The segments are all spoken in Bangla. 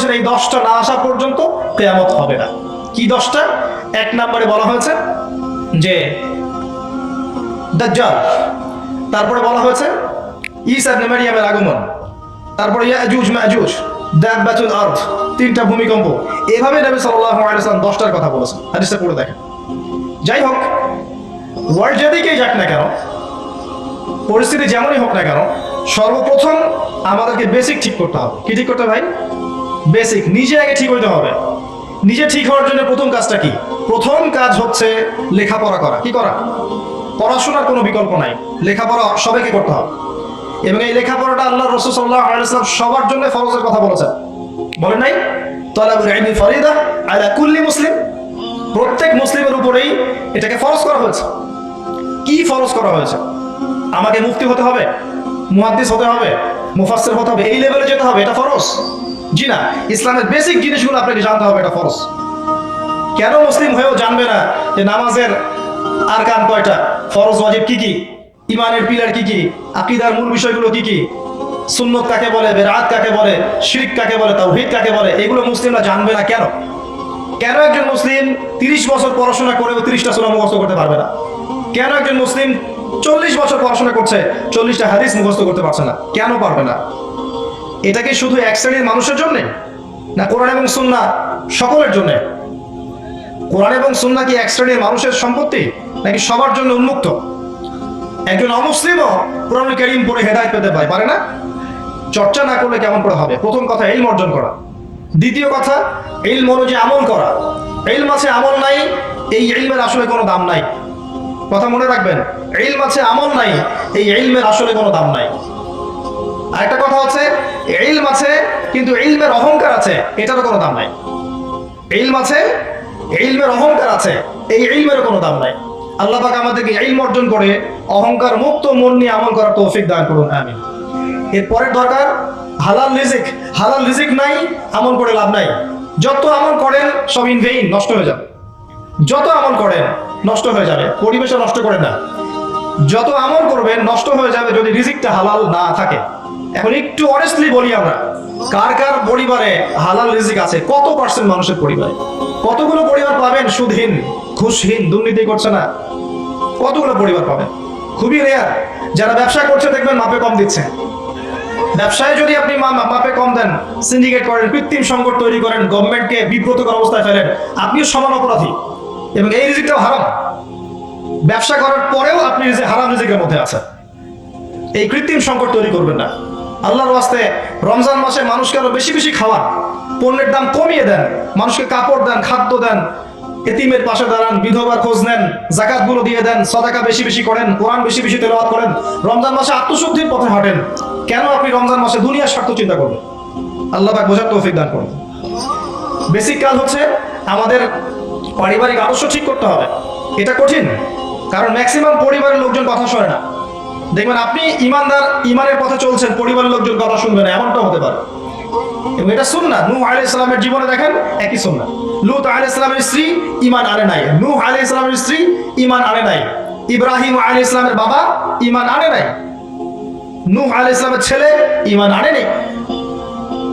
বলছেন এই দশটা না আসা পর্যন্ত কেয়ামত হবে না। কি দশটা? এক নম্বরে বলা হয়েছে যে তারপরে বলা হয়েছে ঈসা ইবনে মারিয়ামের আগমন, তারপরে ইয়াজুজ, মাজুজ আরদ, তিনটা ভূমিকম্প। এভাবে নবী দশটার কথা বলেছেন। হাদিসটা পড়ে দেখেন। যাই হোক ওয়ার্ল্ড যেদিকেই যাক না কেন, পরিস্থিতি যেমনই হোক না কেন, সর্বপ্রথম আমাদেরকে বেসিক ঠিক করতে হবে। কি ঠিক করতে হবে ভাই? বেসিক নিজে আগে ঠিক হইতে হবে। নিজে ঠিক হওয়ার জন্য প্রথম কাজটা কি? প্রথম কাজ হচ্ছে লেখাপড়া করা। কি করা? পড়াশোনার কোনো বিকল্প নাই। লেখাপড়া সবাইকে করতে হবে। এবং এই লেখাপড়াটা আল্লাহ রসুল সাল্লাহ আলাইসলাম সবার জন্য ফরজের কথা বলেছেন। বলেন নাই? তলাবুল ইলমি ফরিদা আলা কুল্লি মুসলিম। প্রত্যেক মুসলিমের উপরেই এটাকে ফরজ করা হয়েছে। কি ফরজ করা হয়েছে? আমাকে মুক্তি হতে হবে, মুহাদ্দিস হতে হবে, মুফাসসির হতে হবে, এই লেভেলে যেতে হবে, এটা ফরজ? জি না, ইসলামের বেসিক জিনিসগুলো আপনাকে জানতে হবে, এটা ফরজ। কেন মুসলিম হয়েও জানবে না যে নামাজের আরকান কয়টা? ফরজ, ওয়াজিব কি কি? ইমানের পিলার কি কি? আকীদার মূল বিষয়গুলো কি কি? সুন্নত কাকে বলে বেরাত কাকে বলে, শিরক কাকে বলে, তাওহীদ কাকে বলে, এগুলো মুসলিমরা জানবে না কেন? কেন একজন মুসলিম তিরিশ বছর পড়াশোনা করেও তিরিশটা সোনা মুখস্থ করতে পারবে না? কেন একজন মুসলিম চল্লিশ বছর পড়াশোনা করছে, চল্লিশটা হাদিস মুখস্থ করতে পারছে না? কেন পারবে না? এটা কি শুধু এক শ্রেণির মানুষের জন্য? না কোরআন এবং সুন্না সকলের জন্য? কোরআন এবং সুন্না কি এক শ্রেণির মানুষের সম্পত্তি? নাকি সবার জন্য উন্মুক্ত? একজন অমুসলিমও কোরআন করিম পড়ে হেদায়ত পেতে পারে পারে না? চর্চা না করলে কেমন করে হবে? প্রথম কথা, ইলম অর্জন করা। দ্বিতীয় কথা, ইলম অনুযায়ী আমল করা। ইলম আছে আমল নাই, এই ইলমের আসলে কোনো দাম নাই। কথা মনে রাখবেন, ইলম আছে আমল নাই, এই ইলমের আসলে কোনো দাম নাই। আরেকটা কথা হচ্ছে ইলম আছে, কিন্তু ইলমের অহংকার আছে, এটারও কোনো দাম নাই। ইলম আছে, ইলমের অহংকার আছে, এই ইলমের কোনো দাম নাই। আল্লাহ পাক আমাদেরকে ইলম অর্জন করে অহংকার মুক্ত মন নিয়ে আমল করার তৌফিক দান করুন, আমিন। এরপরের দরকার, হালাল রিজিক। হালাল রিজিক নাই, আমল করে লাভ নাই। যত আমল করেন, সব ইন ভেইন নষ্ট হয়ে যাবে। যত আমল করেন, নষ্ট হয়ে যাবে। পরিবেশে নষ্ট করে না। যত আমল করবেন, নষ্ট হয়ে যাবে যদি রিজিকটা হালাল না থাকে। এখন একটু অনেস্টলি বলি আমরা, কার কার পরিবারে হালাল রিজিক আছে? কত পার্সেন্ট মানুষের পরিবারে? কতগুলো পরিবার পাবেন? সুদহীন, ঘুষহীন, দুর্নীতি করছে না। কতগুলো পরিবার পাবেন? খুবই রেয়ার যারা ব্যবসা করছে, দেখবেন মাপে কম দিচ্ছে। ব্যবসায় যদি আপনি মাপে কম দেন সিন্ডিকেট করেন, কৃত্রিম সংকট তৈরি করেন গভর্নমেন্টকে বিব্রতকর অবস্থায় ফেলেন, আপনিও সমান অপরাধী। এবং এই রিজিকটাও হারাম। ব্যবসা করার পরেও আপনি হারাম রিজিকের মধ্যে আছেন, এই কৃত্রিম সংকট তৈরি করবেন না। আল্লাহর ওয়াস্তে রমজান মাসে মানুষকে আরও বেশি বেশি খাওয়ান। পণ্যের দাম কমিয়ে দেন, মানুষকে কাপড় দেন, খাদ্য দেন, এতিমের পাশে দাঁড়ান, বিধবার খোঁজ নেন জাকাতগুলো দিয়ে দেন, সদাকা বেশি বেশি করেন, কোরআন বেশি বেশি তেলাওয়াত করেন, রমজান মাসে আত্মশুদ্ধির পথে হাঁটেন। কেন আপনি রমজান মাসে দুনিয়ার স্বার্থ চিন্তা করবেন? আল্লাহ পাক বোঝার তৌফিক দান করুন। বেসিক কাজ হচ্ছে আমাদের পারিবারিক আদর্শ ঠিক করতে হবে। এটা কঠিন, কারণ ম্যাক্সিমাম পরিবারের লোকজন কথা শোনে না। দেখবেন আপনি ইমানদার, ইমানের পথে চলছেন, পরিবারের লোকজন কথা শুনবে না এমনটা হতে পারে। এবং এটা জীবনে দেখেন একই লুত স্ত্রী আনে নাই। স্ত্রী আনে নাই। ইব্রাহিম আলাইহিস ইসলামের বাবা ইমান আনে নাই। নূহ আলাইহিস ইসলামের ছেলে ইমান আনে নাই।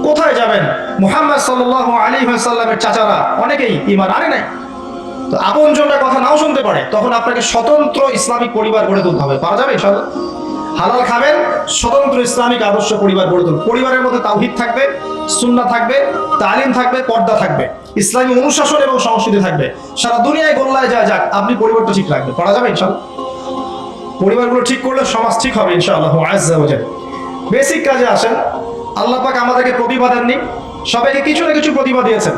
কোথায় যাবেন? মুহাম্মদ সাল্লাল্লাহু আলাইহি ওয়াসাল্লামের চাচারা অনেকেই ইমান আনে নাই। তো আপনজনরা কথা নাও শুনতে পারে, তখন আপনাকে স্বতন্ত্র ইসলামিক পরিবার গড়ে তুলতে হবে। পারা যাবে ইনশাআল্লাহ? হালাল খাবেন, স্বতন্ত্র ইসলামিক আদর্শ পরিবার গড়ে তুলুন। পরিবারের মধ্যে তাওহিদ থাকবে, সুন্নাহ থাকবে, তালিম থাকবে, পর্দা থাকবে। ইসলামী অনুশাসন এবং সংস্কৃতি থাকবে। সারা দুনিয়ায় গোল্লায় যায় যাক, আপনি পরিবারটা ঠিক রাখবেন। পারা যাবে ইনশাআল্লাহ? পরিবারগুলো ঠিক করলে সমাজ ঠিক হবে ইনশাআল্লাহ বেসিক কাজে আসেন, আল্লাহ পাক আমাদেরকে প্রতিভা দেননি। সবাইকে কিছু না কিছু প্রতিভা দিয়েছেন।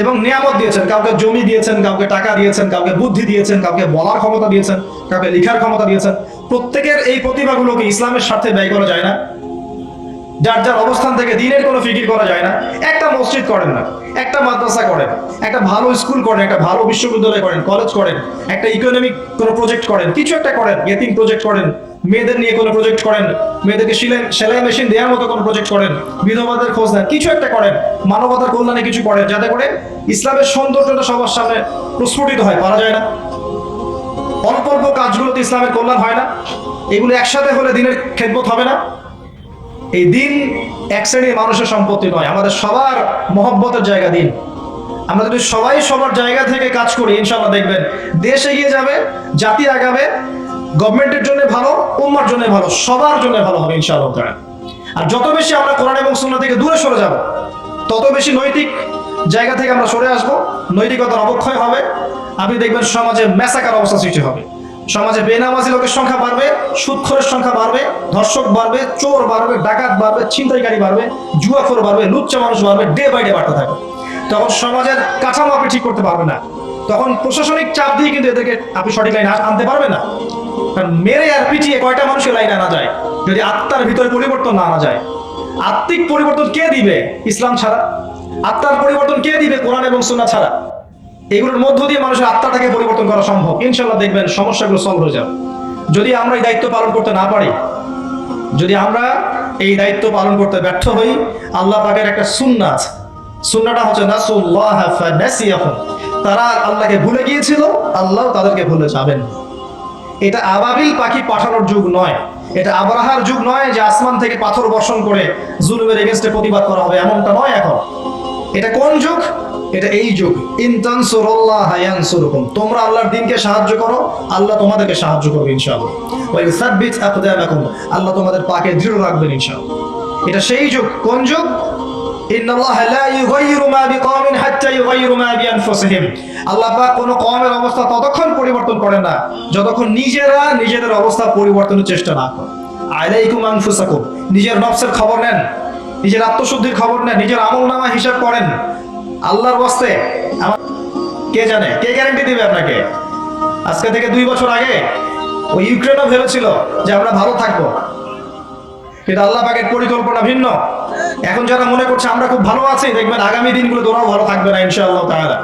এবং নিয়ামত দিয়েছেন, কাউকে জমি দিয়েছেন, কাউকে টাকা দিয়েছেন, কাউকে বুদ্ধি দিয়েছেন, কাউকে বলার ক্ষমতা দিয়েছেন, কাউকে লিখার ক্ষমতা দিয়েছেন। প্রত্যেকের এই প্রতিভাগুলোকে ইসলামের স্বার্থে ব্যয় করা যায় না। যার যার অবস্থান থেকে দিনের কোনো ফিকির করা যায় না, একটা মসজিদ করেন না, একটা মাদ্রাসা করেন, একটা ভালো স্কুল করেন, একটা ভালো বিশ্ববিদ্যালয় করেন কলেজ করেন, একটা ইকোনমিক কোনো প্রজেক্ট করেন, কিছু একটা করেন গেতিং প্রজেক্ট করেন, মেয়েদের নিয়ে কোনো প্রজেক্ট করেন, মেয়েদেরকে সেলাই সেলাই মেশিন দেওয়ার মতো কোনো প্রজেক্ট করেন, বিধবাদের খোঁজ নেন, কিছু একটা করেন, মানবতার কল্যাণে কিছু করেন, যাতে করে ইসলামের সৌন্দর্যটা সবার সামনে প্রস্ফুটিত হয়, পারা যায় না। অল্প অল্প কাজগুলোতে ইসলামের কল্যাণ হয় না, এগুলো একসাথে হলে দিনের খেদমত হবে না। এই দিন এক শ্রেণির মানুষের সম্পত্তি নয়, আমাদের সবার মহব্বতের জায়গা দিন আমরা যদি সবাই সবার জায়গা থেকে কাজ করি ইনশাল্লাহ দেখবেন দেশ এগিয়ে যাবে, জাতি আগাবে, গভর্নমেন্টের জন্য ভালো, উম্মার জন্য ভালো, সবার জন্য ভালো হবে ইনশাআল্লাহ। আর যত বেশি আমরা কোরআন এবং সুন্নাহ থেকে দূরে সরে যাব, তত বেশি নৈতিক জায়গা থেকে আমরা সরে আসব, নৈতিকতার অবক্ষয় হবে, আপনি দেখবেন সমাজে মেসাকার অবস্থা সৃষ্টি হবে সমাজে বেনামাজি লোকের সংখ্যা বাড়বে, সুৎখরের সংখ্যা বাড়বে, ধর্ষক বাড়বে, চোর বাড়বে, ডাকাত বাড়বে, ছিনতাইকারী বাড়বে, জুয়াখোর বাড়বে, লুচ্চা মানুষ বাড়বে ডে বাই ডে বাড়তে থাকবে। তখন সমাজের কাঠামো আপনি ঠিক করতে পারবেন না। তখন প্রশাসনিক চাপ দিয়ে কিন্তু এদেরকে আপনি সঠিক লাইনে আনতে পারবেন না। কারণ মেরে আর পিটিয়ে কয়টা মানুষের লাইনে আনা যায়? যদি আত্মার ভিতরে পরিবর্তন না আনা যায়। আত্মিক পরিবর্তন কে দিবে? ইসলাম ছাড়া। আত্মার পরিবর্তন কে দিবে? কোরআন এবং সুন্নাহ ছাড়া। এগুলোর মধ্য দিয়ে মানুষের আত্মাটাকে পরিবর্তন করা সম্ভব। ইনশাল্লাহ দেখবেন সমস্যাগুলো সলভ হয়ে যাবে। যদি আমরা এই দায়িত্ব পালন করতে না পারি, যদি আমরা এই দায়িত্ব পালন করতে ব্যর্থ হই, আল্লাহ পাকের একটা সুন্না আছে। সুন্নাটা হচ্ছে তারা আল্লাহকে ভুলে গিয়েছিল, আল্লাহ তাদেরকে ভুলে যাবেন। এটা আবাবিল পাখি পাঠানোর যুগ নয়। এটা আবরাহার যুগ নয় যে আসমান থেকে পাথর বর্ষণ করে জুলুমের এগেনস্টে প্রতিবাদ করা হবে। এমনটা নয় এখন। এটা কোন যুগ? এটা এই যুগ। ইনতানসুরুল্লাহ ইয়ানসুরুকুম। তোমরা আল্লাহর দিনকে সাহায্য করো, আল্লাহ তোমাদেরকে সাহায্য করবে ইনশাআল্লাহ। আল্লাহ তোমাদের পাকে দৃঢ় রাখবেন ইনশাআল্লাহ। এটা সেই যুগ। কোন যুগ? আল্লাহ পাক কোনো অবস্থা ততক্ষণ পরিবর্তন করেন না, যতক্ষণ নিজেরা নিজেদের অবস্থা পরিবর্তনের চেষ্টা না করে আলাইকুম আনফুসাকুম। নিজের নফসের খবর নেন, নিজের আত্মশুদ্ধির খবর নেন, নিজের আমলনামা হিসাব করেন। আল্লাহর বস্তে কে জানে? কে গ্যারান্টি দিবে আপনাকে? আজকে থেকে দুই বছর আগে ওই ইউক্রেনও ভেবেছিল যে আমরা ভালো থাকব। কিন্তু আল্লাহ পাকের পরিকল্পনা ভিন্ন। এখন যারা মনে করছে আমরা খুব ভালো আছি, দেখবেন আগামী দিনগুলো তোরাও ভালো থাকবে না, ইনশাআল্লাহ তাআলা।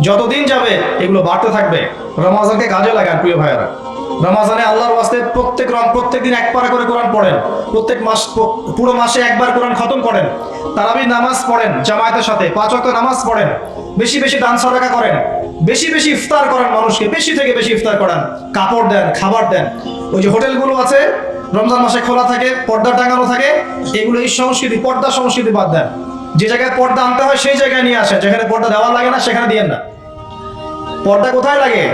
যতদিন যাবে, এগুলো বাড়তে থাকবে। রমাজানকে কাজে লাগান, প্রিয় ভাইয়েরা। রমাজানে আল্লাহর ওয়াস্তে প্রত্যেক প্রত্যেক দিন এক পারা করে কোরআন পড়েন। প্রত্যেক মাস পুরো মাসে একবার কোরআন খতম করেন। তারাবি নামাজ পড়েন জামায়াতের সাথে, পাঁচ ওয়াক্ত নামাজ পড়েন, বেশি বেশি দান সদকা করেন, বেশি বেশি ইফতার করেন মানুষকে, বেশি থেকে বেশি ইফতার করান, কাপড় দেন, খাবার দেন। ওই যে হোটেলগুলো আছে, রমজান মাসে খোলা থাকে, পর্দা টাঙানো থাকে, এগুলো এই সংস্কৃতি, পর্দা সংস্কৃতি বাদ দেন। যে জায়গায় পর্দা আনতে হয়, সেই জায়গায় নিয়ে আসেন, যেখানে পর্দা দেওয়া লাগে না, সেখানে দিয়েন না। পর্দা কোথায় লাগে?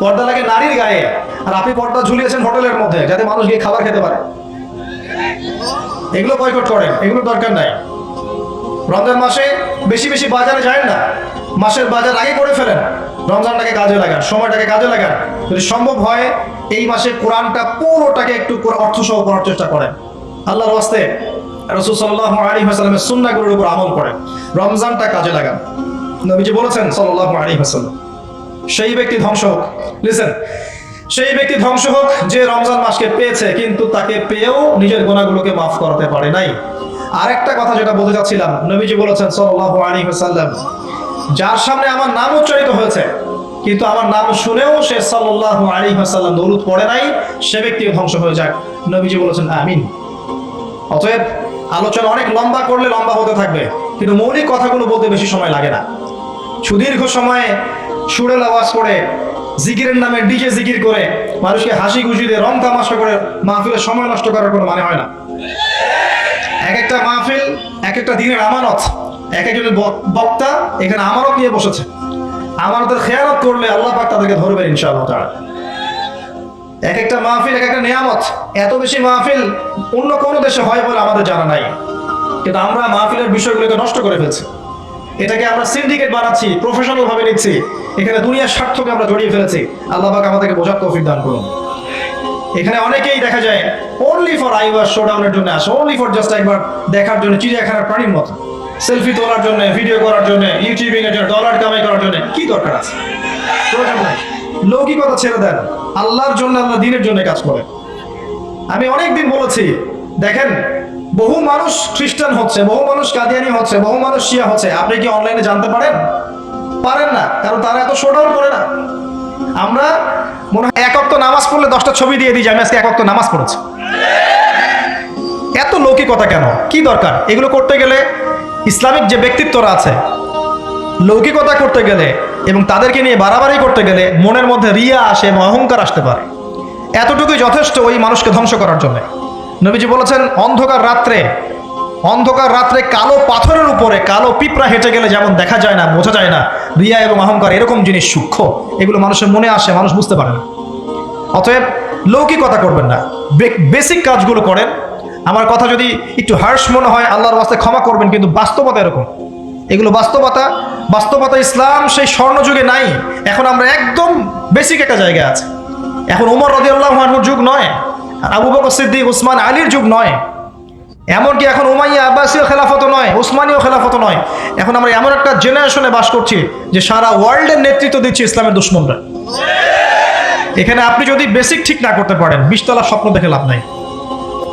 পর্দা লাগে নারীর গায়ে। আর আপনি পর্দা ঝুলিয়েছেন হোটেলের মধ্যে, যাতে মানুষ গিয়ে খাবার খেতে পারে। এগুলো বয়কট করেন এগুলো দরকার নাই। রমজান মাসে বেশি বেশি বাজারে যায় না। মাসের বাজার আগে করে ফেলেন। রমজানটাকে কাজে লাগান, সময়টাকে কাজে লাগান। যদি সম্ভব হয়, এই মাসে কোরআনটা পুরোটাকে একটু অর্থ সহ পড়ার চেষ্টা করেন। আল্লাহর ওয়াস্তে রসুল সাল্লাহ আলী হাসালামের সুন্নাগুলোর উপর আমল করেন। রমজানটা কাজে লাগান। নবীজি বলেছেন সাল্লাহ আলী হাসাল্লাম সেই ব্যক্তি ধ্বংস হোক। লিসেন, সেই ব্যক্তি ধ্বংস হোক যে রমজান মাসকে পেয়েছে, কিন্তু তাকে পেয়েও নিজের গোনাগুলোকে মাফ করতে পারে নাই। আরেকটা কথা যেটা বলতে চাচ্ছিলাম, নবীজি বলেছেন সাল্লাল্লাহু আলাইহি ওয়াসাল্লাম, যার সামনে আমার নাম উচ্চারিত হয়েছে, কিন্তু আমার নাম শুনেও সে সাল্লাল্লাহু আলাইহি ওয়াসাল্লাম দরুদ পড়ে নাই, সে ব্যক্তি ধ্বংস হয়ে যাক। নবীজি বলেছেন, আমিন। অতএব আলোচনা অনেক লম্বা করলে লম্বা হতে থাকবে, কিন্তু মৌলিক কথাগুলো বলতে বেশি সময় লাগে না। সুদীর্ঘ সময়ে সুরেল আওয়াজ করে, জিকিরের নামে ডিজে জিকির করে, মানুষকে হাসি খুশি দিয়ে রং তামাশা করে মাহফিলের সময় নষ্ট করার কোনো মানে হয় না। এক একটা মাহফিল, এক একটা দিনের আমানত, এক একজনের বক্তা এখানে আমানত নিয়ে বসেছে। আমানতের খেয়ালত করলে আল্লাহ পাক তাদেরকে ধরবেন ইনশাআল্লাহ তাআলা। এক একটা মাহফিল, এক একটা নিয়ামত। এত বেশি মাহফিল অন্য কোনো দেশে হয় বলে আমাদের জানা নাই। কিন্তু আমরা মাহফিলের বিষয়গুলোকে নষ্ট করে ফেলছি। এটাকে আমরা সিন্ডিকেট বানাচ্ছি প্রফেশনাল ভাবে নিচ্ছি। এখানে দুনিয়ার স্বার্থকে আমরা জড়িয়ে ফেলেছি। আল্লাহ পাক আমাদেরকে বোঝার তৌফিক দান করুন। এখানে অনেকেই দেখা যায় অনলি ফর আইবার শোডাউনের জন্য আসে অনলি ফর জাস্ট একবার দেখার জন্য, চিড়িয়াখানার প্রাণীর মতো। সেলফি তোলার জন্য ভিডিও করার জন্য ইউটিউবিং এর জন্য ডলার কামাই করার জন্য কি দরকার আছে? লৌকিকতা ছেড়ে দেন। আল্লাহর জন্য আল্লাহ দিনের জন্য কাজ করে আমি অনেক দিন বলেছি, দেখেন, বহু মানুষ খ্রিস্টান হচ্ছে, বহু মানুষ কাদিয়ানি হচ্ছে, বহু মানুষ শিয়া হচ্ছে। আপনি কি অনলাইনে জানতে পারেন? পারেন না, কারণ তারা এত শোডাউন করে না। আমরা মনে হয় নামাজ পড়লে দশটা ছবি দিয়ে দিই যে আমি আজকে নামাজ পড়েছি। এত লৌকিকতা কেন? কি দরকার? এগুলো করতে গেলে ইসলামিক যে ব্যক্তিত্বরা আছে, লৌকিকতা করতে গেলে এবং তাদেরকে নিয়ে বাড়াবাড়ি করতে গেলে মনের মধ্যে রিয়া আসে এবং অহংকার আসতে পারে। এতটুকুই যথেষ্ট ওই মানুষকে ধ্বংস করার জন্য। নবীজি বলেছেন, অন্ধকার রাত্রে অন্ধকার রাত্রে কালো পাথরের উপরে কালো পিঁপড়া হেঁটে গেলে যেমন দেখা যায় না, বোঝা যায় না, রিয়া এবং অহংকার এরকম জিনিস সূক্ষ্ম। এগুলো মানুষের মনে আসে, মানুষ বুঝতে পারে না। অতএব লৌকিকতা করবেন না। বেসিক কাজগুলো করেন। আমার কথা যদি একটু হার্শ মনে হয়, আল্লাহর বাস্তে ক্ষমা করবেন, কিন্তু বাস্তবতা এরকম। এগুলো বাস্তবতা বাস্তবতা ইসলাম সেই স্বর্ণযুগে নাই। এখন আমরা একদম বেসিক একটা জায়গায় আছে। এখন উমর রদিউল্লাহ যুগ নয় আবু বকর সিদ্দিক, উসমান আলীর যুগ নয়। এমনকি এখন উমাইয়া আব্বাসীয় খেলাফত নয়, উসমানীয় খেলাফত নয়। এখন আমরা এমন একটা জেনারেশনে বাস করছি যে সারা ওয়ার্ল্ডের নেতৃত্ব দিচ্ছে ইসলামের দুশ্মনরা। এখানে আপনি যদি বেসিক ঠিক না করতে পারেন বিশতলা স্বপ্ন দেখে লাভ নাই।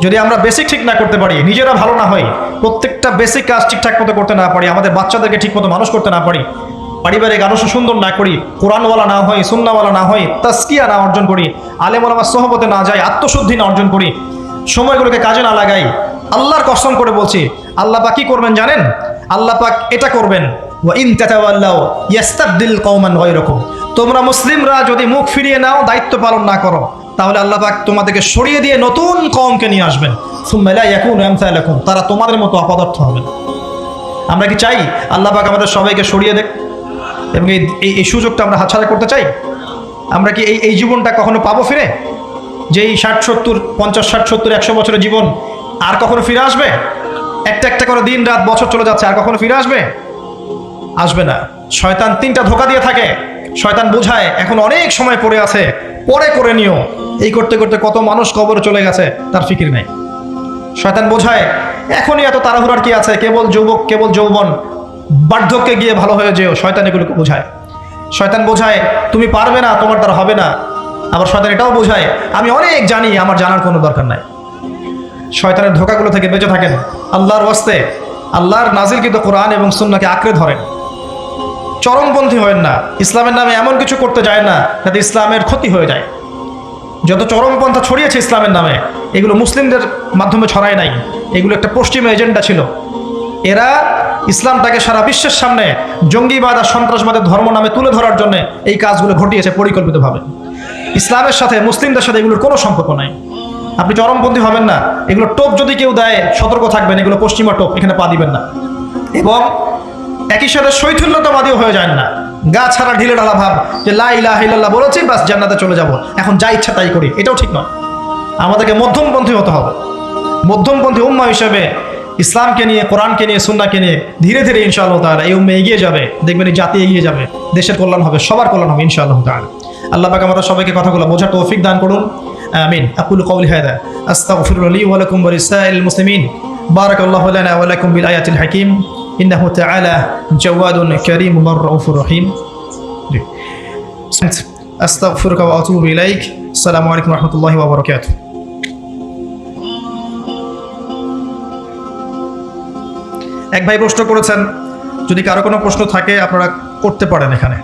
যদি আমরা বেসিক ঠিক না করতে পারি, নিজেরা ভালো না হই প্রত্যেকটা বেসিক কাজ ঠিকঠাক মতো করতে না পারি, আমাদের বাচ্চাদেরকে ঠিক মতো মানুষ করতে না পারি, পারিবারিক আদর্শ সুন্দর না করি, কোরআনওয়ালা না হই সুন্নাওয়ালা না হই তাস্কিয়া না অর্জন করি, আলেমলামার সহবতে না যাই, আত্মশুদ্ধি না অর্জন করি, সময়গুলোকে কাজে না লাগাই আল্লাহর কসম করে বলছি, আল্লাহ পাক কি করবেন জানেন? আল্লাহ পাক এটা করবেন তোমরা মুসলিমরা যদি মুখ ফিরিয়ে নাও, দায়িত্ব পালন না করো, তাহলে আল্লাহ পাক তোমাদেরকে সরিয়ে দিয়ে নতুন কওমকে নিয়ে আসবেন। সুম্মা লা তারা তোমাদের মতো অপদার্থ হবে আমরা কি চাই? আল্লাহ পাক আমাদের সবাইকে সরিয়ে দেখ। এবং এই, এই- সুযোগটা আমরা হাতছাড়া করতে চাই? আমরা কি এই এই জীবনটা কখনো পাবো ফিরে? যে এই ষাট সত্তর, পঞ্চাশ, ষাট সত্তর, একশো বছরের জীবন আর কখনো ফিরে আসবে? একটা একটা করে দিন, রাত, বছর চলে যাচ্ছে, আর কখনো ফিরে আসবে? আসবে না। শয়তান তিনটা ধোকা দিয়ে থাকে। শয়তান বোঝায়, এখন অনেক সময় পড়ে আছে, পরে করে নিও। এই করতে করতে কত মানুষ কবরে চলে গেছে, তার ফিকির নেই। শয়তান বোঝায়, এখনই এত তাড়াহুড়ার কি আছে? কেবল যুবক, কেবল যৌবন। বার্ধক্যে গিয়ে ভালো হয়ে যেও, শয়তান এগুলোকে বোঝায়। শয়তান বোঝায়, তুমি পারবে না, তোমার দ্বারা হবে না। আবার শয়তান এটাও বোঝায়, আমি অনেক জানি, আমার জানার কোনো দরকার নাই। শয়তানের ধোকাগুলো থেকে বেঁচে থাকেন। আল্লাহর ওয়াস্তে, আল্লাহর নাজিলকৃত কোরআন এবং সুন্নাকে আঁকড়ে ধরেন। চরমপন্থী হয়েন না। ইসলামের নামে এমন কিছু করতে যায় না, যাতে ইসলামের ক্ষতি হয়ে যায়। যত চরমপন্থা ছড়িয়েছে ইসলামের নামে, এগুলো মুসলিমদের মাধ্যমে ছড়ায় নাই। এগুলো একটা পশ্চিমা এজেন্ডা ছিল। এরা ইসলামটাকে সারা বিশ্বের সামনে জঙ্গিবাদ আর সন্ত্রাসবাদের ধর্ম নামে তুলে ধরার জন্য এই কাজগুলো ঘটিয়েছে পরিকল্পিতভাবে। ইসলামের সাথে, মুসলিমদের সাথে এগুলোর কোনো সম্পর্ক নাই। আপনি চরমপন্থী হবেন না। এগুলো টোপ যদি কেউ দেয়, সতর্ক থাকবেন। এগুলো পশ্চিমা টোপ, এখানে পা দিবেন না। এবং একই সাথে শৈথুল্যতাবাদীও হয়ে যায় না। গা ছাড়া ঢিলে ঢালা ভাব যে লা ইলাহা ইল্লাল্লাহ বলেছি, বাস জান্নাতে চলে যাব। এখন যা ইচ্ছা তাই করি। এটাও ঠিক নয়। আমাদেরকে মধ্যমপন্থী হতে হবে। মধ্যমপন্থী উম্মা হিসেবে ইসলামকে নিয়ে, কোরআনকে নিয়ে সুন্নাকে নিয়ে ধীরে ধীরে ইনশাআল্লাহ তাআলা এই উম্মে এগিয়ে যাবে। দেখবেন এই জাতি এগিয়ে যাবে। দেশের কল্যাণ হবে, সবার কল্যাণ হবে ইনশাআল্লাহ তাআলা। আল্লাহ পাক আমাদের সবাইকে কথাগুলো বোঝার তৌফিক দান করুন। আমিন। আকুল কওলি হাদা আস্তাগফিরু লি ওয়া লাকুম ওয়া লিসাইল মুসলিমিন। বারাকাল্লাহু লানা ওয়া লাকুম বিল আয়াতিল হাকিম। ইন্নাহু তাআলা জাওয়াদুন কারীম রাউফুর রহিম। আস্তাগফিরুকা ওয়া আতুবু ইলাইক। আসসালামু আলাইকুম ওয়া রাহমাতুল্লাহি ওয়া বারাকাতুহু। এক ভাই প্রশ্ন করেছেন, যদি কারও কোনো প্রশ্ন থাকে, আপনারা করতে পারেন এখানে।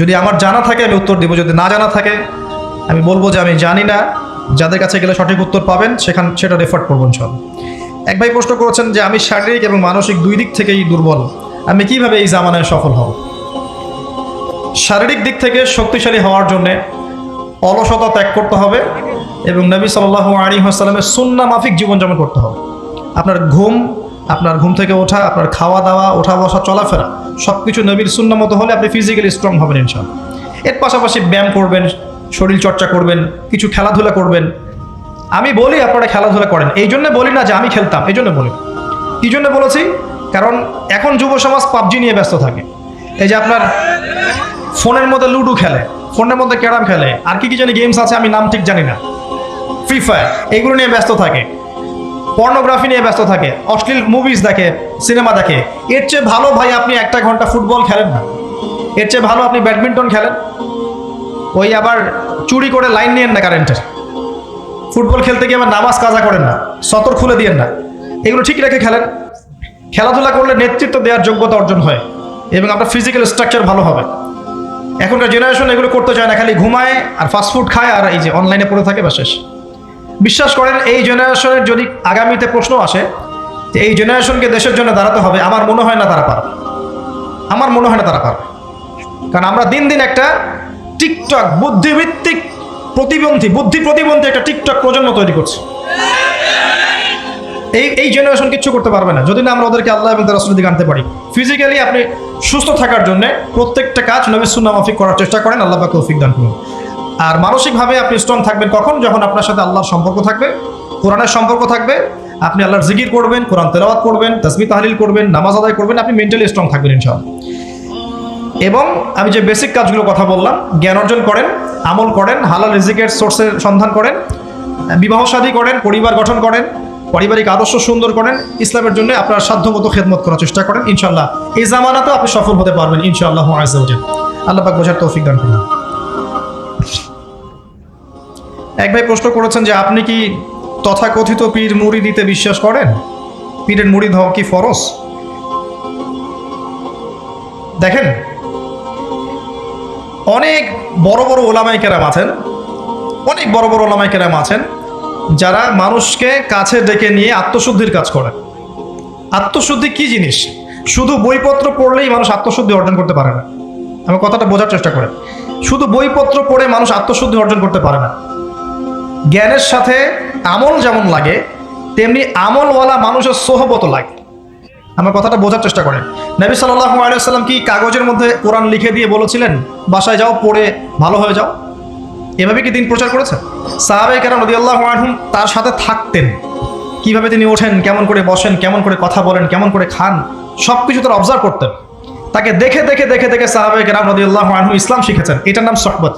যদি আমার জানা থাকে, আমি উত্তর দিব। যদি না জানা থাকে আমি বলব যে আমি জানি না, যাদের কাছে গেলে সঠিক উত্তর পাবেন, সেখান, সেটা রেফার করব সব এক ভাই প্রশ্ন করেছেন যে আমি শারীরিক এবং মানসিক দুই দিক থেকেই দুর্বল, আমি কীভাবে এই জামানায় সফল হব? শারীরিক দিক থেকে শক্তিশালী হওয়ার জন্যে অলসতা ত্যাগ করতে হবে এবং নবী সাল্লাহ আলী আসসালামের সুন্না মাফিক জীবনযাপন করতে হবে। আপনার ঘুম আপনার ঘুম থেকে ওঠা, আপনার খাওয়া দাওয়া ওঠা বসা চলাফেরা সব কিছু নবীর সুন্না মতো হলে আপনি ফিজিক্যালি স্ট্রং হবেন ইনশাল্লাহ। এর পাশাপাশি ব্যায়াম করবেন শরীর চর্চা করবেন, কিছু খেলাধুলা করবেন। আমি বলি আপনারা খেলাধুলা করেন। এই জন্য বলি না যে আমি খেলতাম, এই জন্য বলি কি জন্য বলেছি? কারণ এখন যুব সমাজ পাবজি নিয়ে ব্যস্ত থাকে। এই যে আপনার ফোনের মধ্যে লুডো খেলে, ফোনের মধ্যে ক্যারাম খেলে, আর কি কি জানি গেমস আছে আমি নাম ঠিক জানি না। ফ্রি ফায়ার এগুলো নিয়ে ব্যস্ত থাকে। পর্নোগ্রাফি নিয়ে ব্যস্ত থাকে। অশ্লীল মুভিজ দেখে সিনেমা দেখে। এর চেয়ে ভালো ভাই আপনি একটা ঘণ্টা ফুটবল খেলেন না। এর চেয়ে ভালো আপনি ব্যাডমিন্টন খেলেন। ওই আবার চুরি করে লাইন নিয়েন না কারেন্টের। ফুটবল খেলতে গিয়ে আবার নামাজ কাজা করেন না, সতর খুলে দিয়েন না। এগুলো ঠিক রেখে খেলেন। খেলাধুলা করলে নেতৃত্ব দেওয়ার যোগ্যতা অর্জন হয় এবং আপনার ফিজিক্যাল স্ট্রাকচার ভালো হবে। এখনকার জেনারেশন এগুলো করতে চায় না, খালি ঘুমায় আর ফাস্টফুড খায় আর এই যে অনলাইনে পড়ে থাকে বা শেষ। বিশ্বাস করেন, এই জেনারেশনের যদি আগামীতে প্রশ্ন আসে যে এই জেনারেশনকে দেশের জন্য দাঁড়াতে হবে, আমার মনে হয় না তারা পারবে। আমার মনে হয় না তারা পারবে। কারণ আমরা দিন দিন একটা টিকটক বুদ্ধিভিত্তিক প্রতিবন্ধী, বুদ্ধি প্রতিবন্ধী একটা টিকটক প্রজন্ম তৈরি করছে। এই এই জেনারেশন কিচ্ছু করতে পারবে না। যদি না আমরা ওদেরকে আল্লাহ এবং তার রাসূলের দিকে আনতে পারি। ফিজিক্যালি আপনি সুস্থ থাকার জন্য প্রত্যেকটা কাজ নবী সুন্নাহ মাফিক করার চেষ্টা করেন, আল্লাহ পাক তৌফিক দান করুন। আর মানসিকভাবে আপনি স্ট্রং থাকবেন কখন? যখন আপনার সাথে আল্লাহর সম্পর্ক থাকবে, কোরআনের সম্পর্ক থাকবে, আপনি আল্লাহর জিকির করবেন, কোরআন তেলাওয়াত করবেন তসমি তাহলিল করবেন, নামাজ আদায় করবেন, আপনি মেন্টালি স্ট্রং থাকবেন ইনশাআল্লাহ। এবং আমি যে বেসিক কাজগুলো কথা বললাম, জ্ঞান অর্জন করেন, আমল করেন, হালাল রিজিকের সোর্সের সন্ধান করেন, বিবাহ শাদী করেন, পরিবার গঠন করেন, পারিবারিক আদর্শ সুন্দর করেন, ইসলামের জন্য আপনার সাধ্যমতো খেদমত করার চেষ্টা করেন ইনশাল্লাহ এই জামানাতেও আপনি সফল হতে পারবেন, ইনশাআল্লাহ আজাল আল্লাহ বোঝার তৌফিক দান করুন। এক ভাই প্রশ্ন করেছেন যে, আপনি কি তথাকথিত পীর মুড়ি দিতে বিশ্বাস করেন? পীরের মুড়ি হওয়া কি ফরস দেখেন অনেক বড় বড় ওলামাই কেরাম আছেন, অনেক বড় বড় ওলামাই কেরাম আছেন, যারা মানুষকে কাছে ডেকে নিয়ে আত্মশুদ্ধির কাজ করে আত্মশুদ্ধি কি জিনিস? শুধু বইপত্র পড়লেই মানুষ আত্মশুদ্ধি অর্জন করতে পারে না। আমি কথাটা বোঝার চেষ্টা করেন শুধু বইপত্র পড়ে মানুষ আত্মশুদ্ধি অর্জন করতে পারে না। জ্ঞানের সাথে আমল যেমন লাগে, তেমনি আমলওয়ালা মানুষের সোহবত লাগে। আমার কথাটা বোঝার চেষ্টা করেন। নবী সাল্লাহ আলিয়াল্লাম কি কাগজের মধ্যে কোরআন লিখে দিয়ে বলেছিলেন, বাসায় যাও, পড়ে ভালো হয়ে যাও? এভাবে কি দিন প্রচার করেছেন? সাহাবাই কেন নদী আল্লাহ আনহুম তার সাথে থাকতেন। কীভাবে তিনি ওঠেন, কেমন করে বসেন, কেমন করে কথা বলেন, কেমন করে খান সব কিছু তারা অবজার্ভ করতেন। তাকে দেখে দেখে দেখে দেখে সাহাবাই কেরাম নদী আল্লাহ আনহু ইসলাম শিখেছেন। এটার নাম সহবত।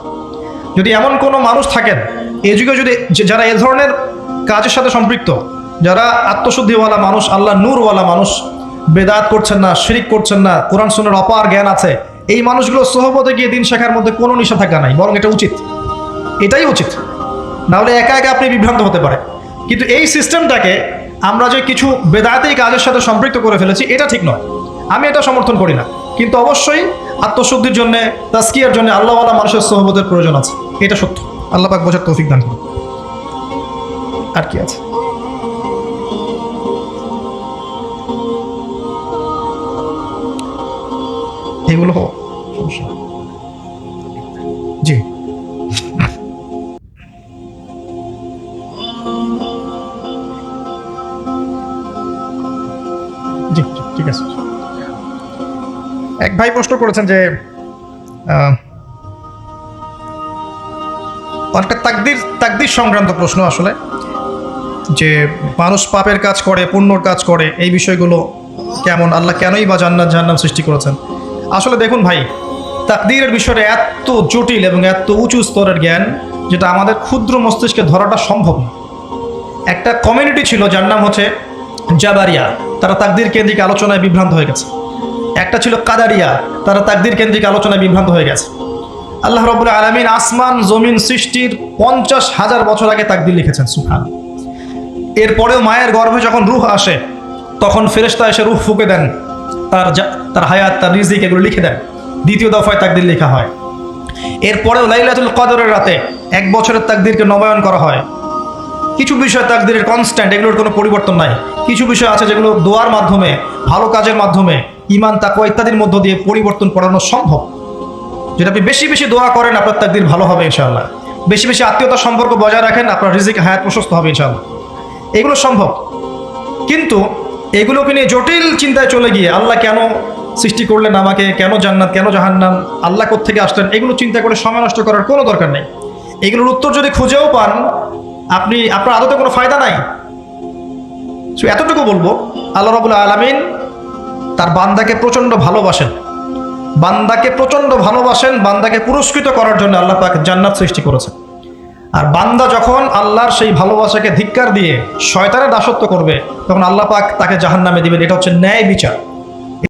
যদি এমন কোনো মানুষ থাকেন এই যুগে যদি যারা এ ধরনের কাজের সাথে সম্পৃক্ত, যারা আত্মশুদ্ধিওয়ালা মানুষ, আল্লাহ নূরওয়ালা মানুষ বেদাত করছেন না, শিরিক করছেন না, কোরআন সুনের অপার জ্ঞান আছে। এই মানুষগুলো সোহবতে গিয়ে দিন শেখার মধ্যে কোনো নিষেধাজ্ঞা নাই, বরং এটা উচিত। এটাই উচিত। নাহলে একা একা আপনি বিভ্রান্ত হতে পারে কিন্তু এই সিস্টেমটাকে আমরা যে কিছু বেদাতেই কাজের সাথে সম্পৃক্ত করে ফেলেছি, এটা ঠিক নয়। আমি এটা সমর্থন করি না। কিন্তু অবশ্যই আত্মশুদ্ধির জন্য তাস্কিয়ার জন্য আল্লাহওয়ালা মানুষের সহবতের প্রয়োজন আছে। এটা সত্য। আল্লাহ পাক বোঝার তৌফিক দান করুন। আর কি আছে? এগুলো সমস্যা জি। ঠিক আছে। এক ভাই প্রশ্ন করেছেন যে অনেকটা তাকদির তাকদির সংক্রান্ত প্রশ্ন আসলে যে মানুষ পাপের কাজ করে পুণ্যর কাজ করে এই বিষয়গুলো কেমন আল্লাহ কেনই বা জান্নাত জাহান্নাম সৃষ্টি করেছেন? আসলে দেখুন ভাই, তাকদীরের বিষয়টা এত জটিল এবং এত উঁচু স্তরের জ্ঞান যেটা আমাদের ক্ষুদ্র মস্তিষ্কে ধরাটা সম্ভব না। একটা কমিউনিটি ছিল যার নাম হচ্ছে জাবারিয়া। তারা তাকদির কেন্দ্রিক আলোচনায় বিভ্রান্ত হয়ে গেছে। একটা ছিল কাদারিয়া। তারা তাকদির কেন্দ্রিক আলোচনায় বিভ্রান্ত হয়ে গেছে। আল্লাহ রবুল্লা আলমিন আসমান, জমিন সৃষ্টির পঞ্চাশ হাজার বছর আগে তাকদির লিখেছেন সুফান এরপরেও মায়ের গর্ভে যখন রুহ আসে, তখন ফেরেশতা এসে রুহ ফুকে দেন। তার তার হায়াত, তার রিজিক এগুলো লিখে দেন দ্বিতীয় দফায় তাকদির লেখা হয়। এরপরেও লাইলাতুল কদরের রাতে এক বছরের তাকদিরকে নবায়ন করা হয়। কিছু বিষয় তাকদিরের কনস্ট্যান্ট এগুলোর কোনো পরিবর্তন নাই। কিছু বিষয় আছে যেগুলো দোয়ার মাধ্যমে, ভালো কাজের মাধ্যমে ইমান তাকওয়া ইত্যাদির মধ্য দিয়ে পরিবর্তন করানো সম্ভব। যদি আপনি বেশি বেশি দোয়া করেন, আপনার তাকদির ভালো হবে ইনশাআল্লাহ। বেশি বেশি আত্মীয়তার সম্পর্ক বজায় রাখেন, আপনার রিজিক হায়াত প্রশস্ত হবে ইনশাআল্লাহ। এগুলো সম্ভব। কিন্তু এগুলোকে নিয়ে জটিল চিন্তায় চলে গিয়ে আল্লাহ কেন সৃষ্টি করলেন আমাকে? কেন জান্নাত? কেন জাহান্নাম? আল্লাহ থেকে আসলেন? এগুলো চিন্তা করে সময় নষ্ট করার কোনো দরকার নেই। এগুলোর উত্তর যদি খুঁজেও পান আপনি আপনার আদতে কোনো ফায়দা নাই। So, এতটুকু বলব আল্লাহ রবুল্লা আলমিন তার বান্দাকে প্রচণ্ড ভালোবাসেন। বান্দাকে প্রচণ্ড ভালোবাসেন বান্দাকে পুরস্কৃত করার জন্য আল্লাহ পাক জান্নাত সৃষ্টি করেছেন। আর বান্দা যখন আল্লাহর সেই ভালোবাসাকে ধিক্কার দিয়ে শয়তানের দাসত্ব করবে, তখন আল্লাহ পাক তাকে জাহান নামে দিবেন। এটা হচ্ছে ন্যায় বিচার।